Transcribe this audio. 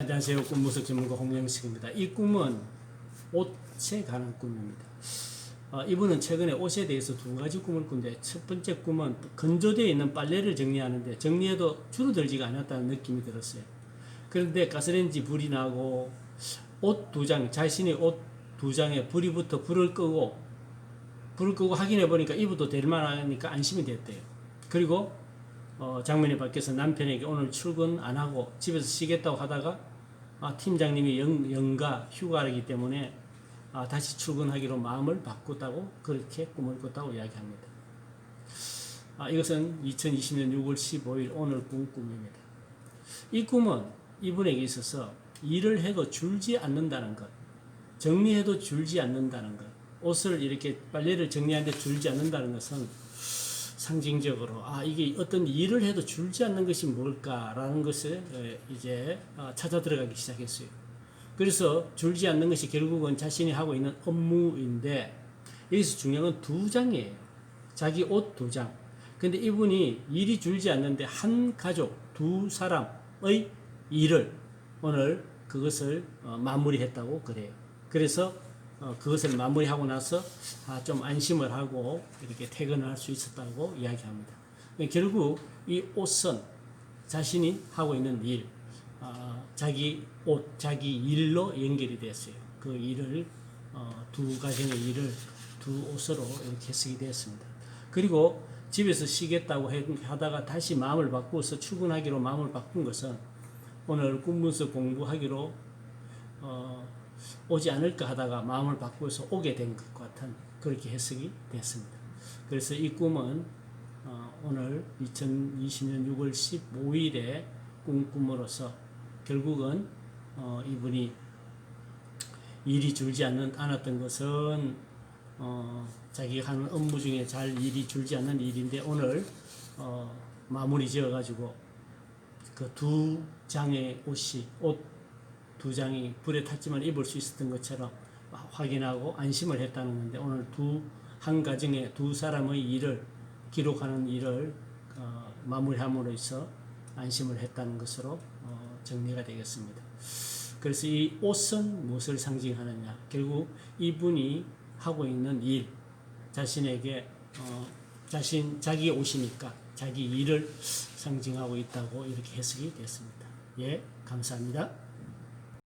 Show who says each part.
Speaker 1: 안녕하세요. 꿈무석 전문가 홍영식입니다. 이 꿈은 옷에 관한 꿈입니다. 어, 이분은 최근에 옷에 대해서 두 가지 꿈을 꾼데 첫 번째 꿈은 건조되어 있는 빨래를 정리하는데 정리해도 줄어들지가 않았다는 느낌이 들었어요. 그런데 가스레인지 불이 나고 옷 두 장, 자신의 옷 두 장에 불이 붙어 불을 끄고 불을 끄고 확인해 보니까 입어도 될 만하니까 안심이 됐대요. 그리고 어, 장면이 바뀌어서 남편에게 오늘 출근 안 하고 집에서 쉬겠다고 하다가 아, 팀장님이 영, 영가 휴가이기 때문에 아, 다시 출근하기로 마음을 바꿨다고 그렇게 꿈을 꿨다고 이야기합니다. 아, 이것은 2020년 6월 15일 오늘 꾼 꿈입니다. 이 꿈은 이분에게 있어서 일을 해도 줄지 않는다는 것, 정리해도 줄지 않는다는 것, 옷을 이렇게 빨래를 정리하는데 줄지 않는다는 것은 상징적으로 아 이게 어떤 일을 해도 줄지 않는 것이 뭘까라는 것을 에, 이제 어, 찾아 들어가기 시작했어요. 그래서 줄지 않는 것이 결국은 자신이 하고 있는 업무인데 여기서 중요한 건 두 장이에요. 자기 옷 두 장. 근데 이분이 일이 줄지 않는데 한 가족 두 사람의 일을 오늘 그것을 어, 마무리했다고 그래요. 그래서 어, 그것을 마무리하고 나서 아, 좀 안심을 하고 이렇게 퇴근을 할 수 있었다고 이야기합니다. 결국 이 옷은 자신이 하고 있는 일, 아, 자기 옷, 자기 일로 연결이 됐어요. 그 일을 어, 두 가정의 일을 두 옷으로 이렇게 쓰게 되었습니다. 그리고 집에서 쉬겠다고 해- 하다가 다시 마음을 바꾸어서 출근하기로 마음을 바꾼 것은 오늘 꿈문서 공부하기로 어, 오지 않을까 하다가 마음을 바꾸어서 오게 된 것 같은 그렇게 해석이 됐습니다. 그래서 이 꿈은 어, 오늘 2020년 6월 15일에 꿈 꿈으로써 결국은 어, 이분이 일이 줄지 않는, 않았던 것은 어, 자기가 하는 업무 중에 잘 일이 줄지 않는 일인데 오늘 어, 마무리 지어가지고 그 두 장의 옷이 옷 두 장이 불에 탔지만 입을 수 있었던 것처럼 확인하고 안심을 했다는 건데 오늘 두 한 가정의 두 사람의 일을 기록하는 일을 어, 마무리함으로써 안심을 했다는 것으로 어, 정리가 되겠습니다. 그래서 이 옷은 무엇을 상징하느냐? 결국 이분이 하고 있는 일, 자신에게 어, 자신 자기 옷이니까 자기 일을 상징하고 있다고 이렇게 해석이 됐습니다. 예, 감사합니다.